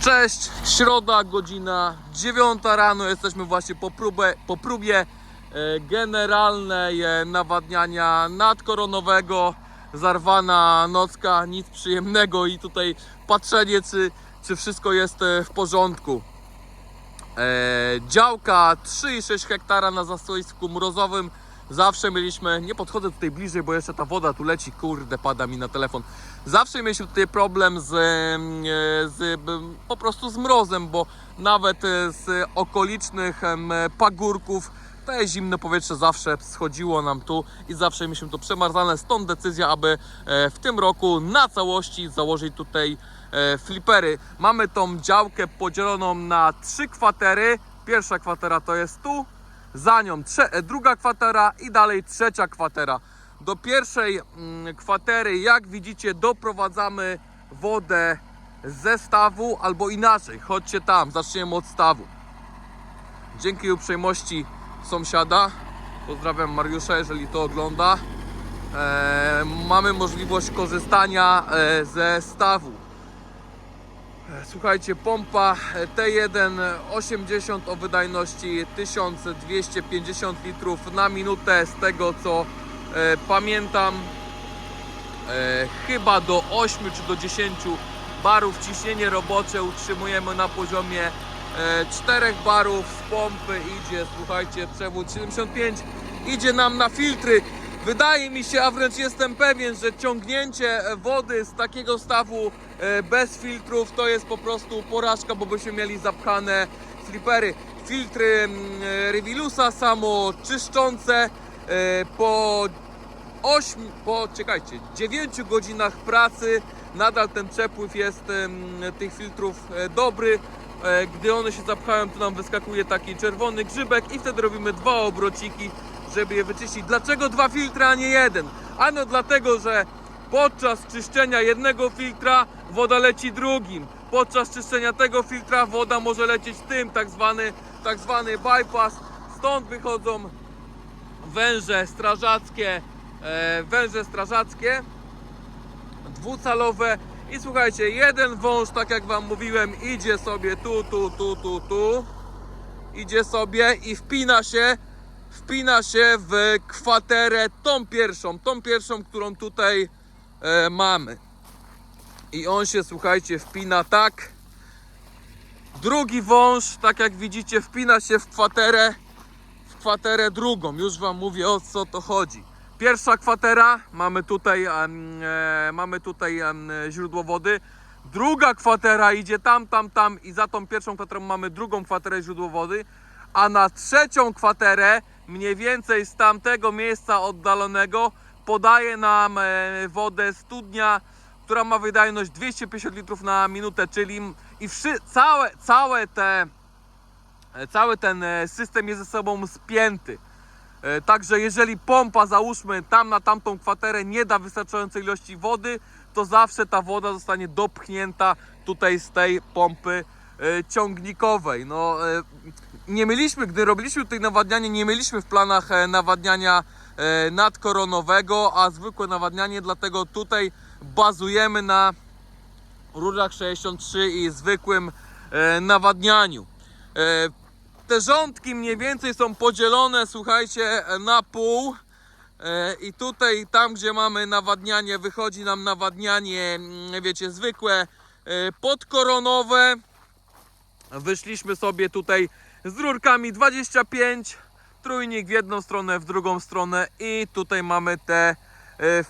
Cześć, środa, godzina 9 rano. Jesteśmy właśnie po, próbę, po próbie e, generalnej e, nawadniania nadkoronowego. Zarwana nocka, nic przyjemnego i tutaj patrzenie, czy, czy wszystko jest e, w porządku. E, działka 3,6 hektara na zastoisku mrozowym. Zawsze mieliśmy, nie podchodzę tutaj bliżej, bo jeszcze ta woda tu leci, kurde, pada mi na telefon. Zawsze mieliśmy tutaj problem z, em, e, z b- po prostu z mrozem, bo nawet e, z okolicznych pagórków te zimne powietrze zawsze schodziło nam tu i zawsze mieliśmy to przemarzane. Stąd decyzja, aby e, w tym roku na całości założyć tutaj flipery. Mamy tą działkę podzieloną na trzy kwatery. Pierwsza kwatera to jest tu, za nią e, druga kwatera i dalej trzecia kwatera. Do pierwszej mm, kwatery, jak widzicie, doprowadzamy wodę ze stawu albo inaczej. Chodźcie tam, zaczniemy od stawu. Dzięki uprzejmości sąsiada, pozdrawiam Mariusza, jeżeli to ogląda, e, mamy możliwość korzystania e, ze stawu. Słuchajcie, pompa T1 80 o wydajności 1250 litrów na minutę. Z tego co e, pamiętam, e, chyba do 8 czy do 10 barów ciśnienie robocze utrzymujemy na poziomie e, 4 barów z pompy. Idzie, słuchajcie, przewód 75 idzie nam na filtry. Wydaje mi się, a wręcz jestem pewien, że ciągnięcie wody z takiego stawu bez filtrów to jest po prostu porażka, bo byśmy mieli zapchane flipery. Filtry mm, Revilusa samo czyszczące e, po 8, po czekajcie, 9 godzinach pracy nadal ten przepływ jest tych filtrów e, dobry. E, Gdy one się zapchają, to nam wyskakuje taki czerwony grzybek i wtedy robimy dwa obrociki, żeby je wyczyścić. Dlaczego dwa filtry, a nie jeden? Ano dlatego, że podczas czyszczenia jednego filtra woda leci drugim. Podczas czyszczenia tego filtra woda może lecieć tym, tak zwany, tak zwany bypass. Stąd wychodzą węże strażackie, e, węże strażackie dwucalowe i słuchajcie, jeden wąż, tak jak wam mówiłem, idzie sobie tu, tu, tu, tu, tu idzie sobie i wpina się wpina się w kwaterę tą pierwszą, tą pierwszą, którą tutaj e, mamy i on się, słuchajcie, wpina tak drugi wąż, tak jak widzicie, wpina się w kwaterę w kwaterę drugą. Już Wam mówię o co to chodzi. Pierwsza kwatera, mamy tutaj, e, mamy tutaj źródło wody. Druga kwatera idzie tam, tam, tam i za tą pierwszą kwaterą mamy drugą kwaterę źródło wody. A na trzecią kwaterę, mniej więcej z tamtego miejsca oddalonego, podaje nam e, wodę studnia, która ma wydajność 250 litrów na minutę, czyli i wszy, całe, całe te E, cały ten e, system jest ze sobą spięty. Także jeżeli pompa, załóżmy tam na tamtą kwaterę nie da wystarczającej ilości wody, to zawsze ta woda zostanie dopchnięta tutaj z tej pompy ciągnikowej. No, e, nie mieliśmy, gdy robiliśmy tutaj nawadnianie, nie mieliśmy w planach e, nawadniania e, nadkoronowego, a zwykłe nawadnianie, dlatego tutaj bazujemy na rurach 63 i zwykłym e, nawadnianiu. E, te rządki mniej więcej są podzielone, słuchajcie, e, na pół. E, I tutaj, tam gdzie mamy nawadnianie, wychodzi nam nawadnianie, mm, wiecie, zwykłe, e, podkoronowe. Wyszliśmy sobie tutaj z rurkami 25, trójnik w jedną stronę, w drugą stronę i tutaj mamy te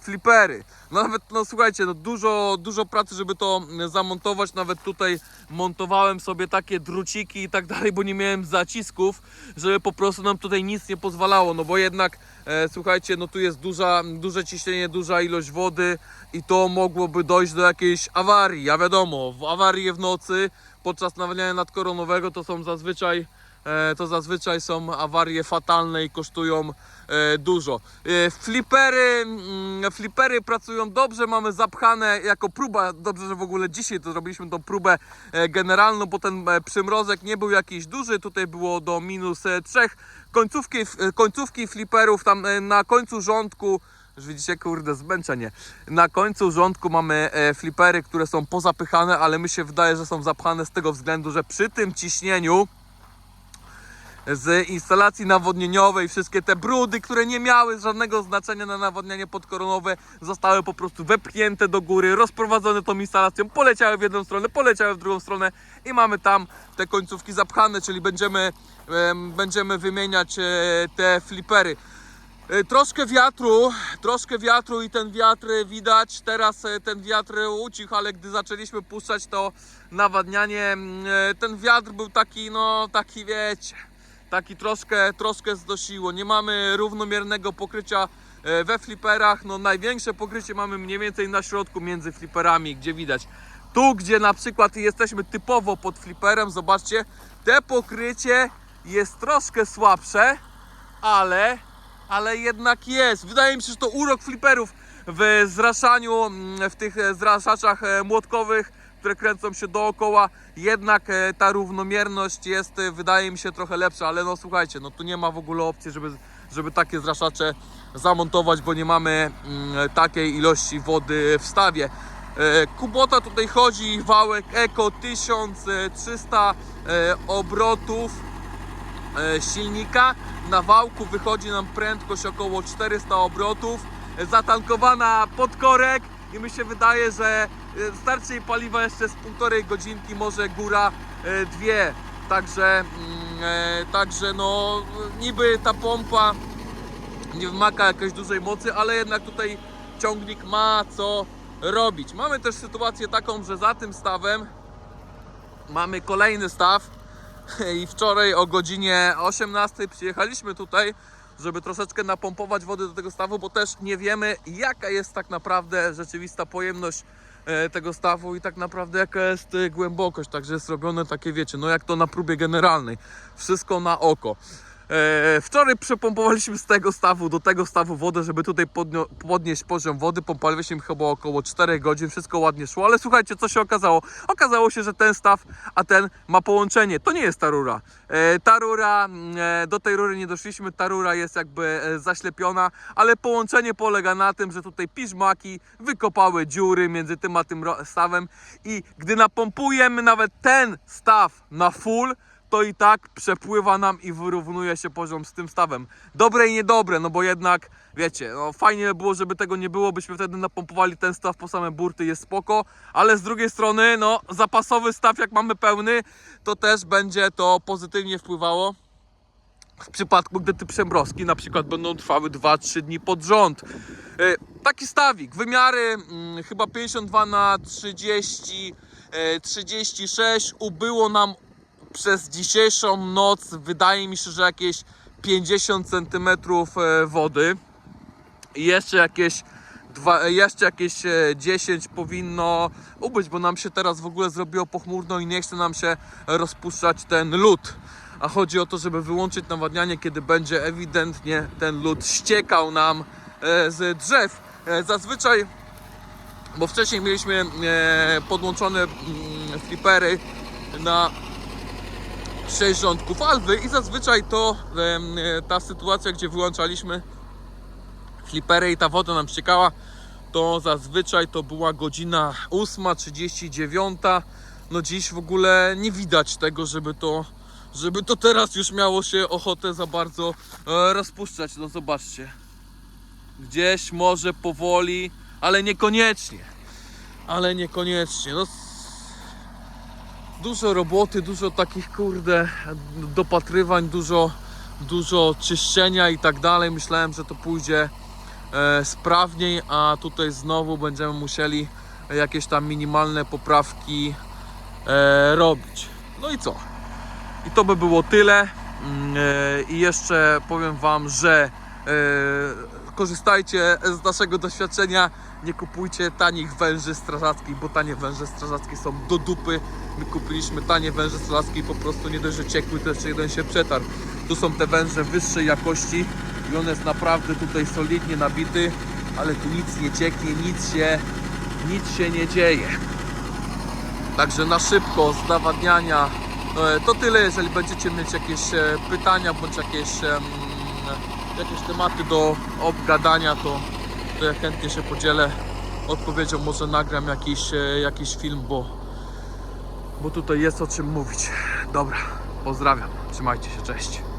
flipery. No nawet, no słuchajcie, no dużo, dużo pracy, żeby to mm, zamontować. Nawet tutaj montowałem sobie takie druciki i tak dalej, bo nie miałem zacisków, żeby po prostu nam tutaj nic nie pozwalało. No bo jednak, e, słuchajcie, no tu jest duża, duże ciśnienie, duża ilość wody i to mogłoby dojść do jakiejś awarii. A wiadomo, w awarie w nocy podczas nawadniania nadkoronowego to są zazwyczaj e, to zazwyczaj są awarie fatalne i kosztują e, dużo. E, Flipery, mm, flipery pracują dobrze, mamy zapchane jako próba, dobrze, że w ogóle dzisiaj to zrobiliśmy tą próbę e, generalną, bo ten e, przymrozek nie był jakiś duży, tutaj było do minus e, 3. Końcówki, końcówki fliperów tam e, na końcu rządku Już widzicie, kurde, zmęczenie. Na końcu rządku mamy e, flipery, które są pozapychane, ale mi się wydaje, że są zapchane z tego względu, że przy tym ciśnieniu z instalacji nawodnieniowej, wszystkie te brudy, które nie miały żadnego znaczenia na nawodnienie podkoronowe, zostały po prostu wepchnięte do góry, rozprowadzone tą instalacją, poleciały w jedną stronę, poleciały w drugą stronę i mamy tam te końcówki zapchane, czyli będziemy, em, będziemy wymieniać e, te flipery. E, Troszkę wiatru, troszkę wiatru i ten wiatr widać. Teraz e, ten wiatr ucichł, ale gdy zaczęliśmy puszczać to nawadnianie, mm, ten wiatr był taki, no taki wiecie, taki troszkę, troszkę zdosiło. Nie mamy równomiernego pokrycia e, we fliperach. No największe pokrycie mamy mniej więcej na środku między fliperami, gdzie widać. Tu, gdzie na przykład jesteśmy typowo pod fliperem, zobaczcie, te pokrycie jest troszkę słabsze, ale ale jednak jest. Wydaje mi się, że to urok fliperów w zraszaniu, mm, w tych e, zraszaczach e, młotkowych, które kręcą się dookoła. Jednak e, ta równomierność jest, e, wydaje mi się, trochę lepsza, ale no słuchajcie, no tu nie ma w ogóle opcji, żeby, żeby takie zraszacze zamontować, bo nie mamy mm, takiej ilości wody w stawie. E, Kubota tutaj chodzi, wałek Eko 1300 e, obrotów silnika. Na wałku wychodzi nam prędkość około 400 obrotów, zatankowana pod korek i mi się wydaje, że starczy jej paliwa jeszcze z półtorej godzinki, może góra e, dwie. Także, mm, e, także no niby ta pompa nie wymaga jakiejś dużej mocy, ale jednak tutaj ciągnik ma co robić. Mamy też sytuację taką, że za tym stawem mamy kolejny staw i wczoraj o godzinie 18 przyjechaliśmy tutaj, żeby troszeczkę napompować wody do tego stawu, bo też nie wiemy jaka jest tak naprawdę rzeczywista pojemność e, tego stawu i tak naprawdę jaka jest e, głębokość, także jest robione takie wiecie, no jak to na próbie generalnej, wszystko na oko. E, Wczoraj przepompowaliśmy z tego stawu do tego stawu wodę, żeby tutaj podnieść poziom wody. Pompowaliśmy chyba około 4 godzin, wszystko ładnie szło, ale słuchajcie, co się okazało? Okazało się, że ten staw, a ten ma połączenie. To nie jest ta rura. E, Ta rura, mm, e, do tej rury nie doszliśmy, ta rura jest jakby zaślepiona, ale połączenie polega na tym, że tutaj piżmaki wykopały dziury między tym a tym stawem i gdy napompujemy nawet ten staw na full, to i tak przepływa nam i wyrównuje się poziom z tym stawem. Dobre i niedobre, no bo jednak, wiecie, no fajnie by było, żeby tego nie było, byśmy wtedy napompowali ten staw po same burty, jest spoko, ale z drugiej strony, no zapasowy staw jak mamy pełny, to też będzie to pozytywnie wpływało w przypadku, gdy te przemrozki na przykład będą trwały 2-3 dni pod rząd. E, Taki stawik, wymiary mm, chyba 52 na 30, e, 36 ubyło nam przez dzisiejszą noc, wydaje mi się, że jakieś 50 cm wody. I jeszcze jakieś dwa, jeszcze jakieś e, 10 powinno ubyć, bo nam się teraz w ogóle zrobiło pochmurno i nie chce nam się rozpuszczać ten lód. A chodzi o to, żeby wyłączyć nawadnianie, kiedy będzie ewidentnie ten lód ściekał nam e, z drzew. E, Zazwyczaj, bo wcześniej mieliśmy e, podłączone mm, flipery na 6 rządków alwy i zazwyczaj to e, ta sytuacja, gdzie wyłączaliśmy flipery i ta woda nam ściekała, to zazwyczaj to była godzina 8.39. No dziś w ogóle nie widać tego, żeby to, żeby to teraz już miało się ochotę za bardzo e, rozpuszczać. No zobaczcie. Gdzieś może powoli, ale niekoniecznie. Ale niekoniecznie. No, dużo roboty, dużo takich kurde dopatrywań, dużo, dużo czyszczenia i tak dalej. Myślałem, że to pójdzie e, sprawniej, a tutaj znowu będziemy musieli jakieś tam minimalne poprawki e, robić. No i co? I to by było tyle. Mm, e, I jeszcze powiem Wam, że e, korzystajcie z naszego doświadczenia. Nie kupujcie tanich węży strażackich, bo tanie węże strażackie są do dupy. My kupiliśmy tanie węże strażackie i po prostu nie dość, że ciekły, to jeszcze jeden się przetarł. Tu są te węże wyższej jakości i on jest naprawdę tutaj solidnie nabity, ale tu nic nie cieknie, nic się, nic się nie dzieje. Także na szybko z nawadniania e, to tyle. Jeżeli będziecie mieć jakieś e, pytania bądź jakieś, jakieś tematy do obgadania, to to ja chętnie się podzielę odpowiedzią, może nagram jakiś, e, jakiś film, bo, bo tutaj jest o czym mówić. Dobra, pozdrawiam, trzymajcie się, cześć.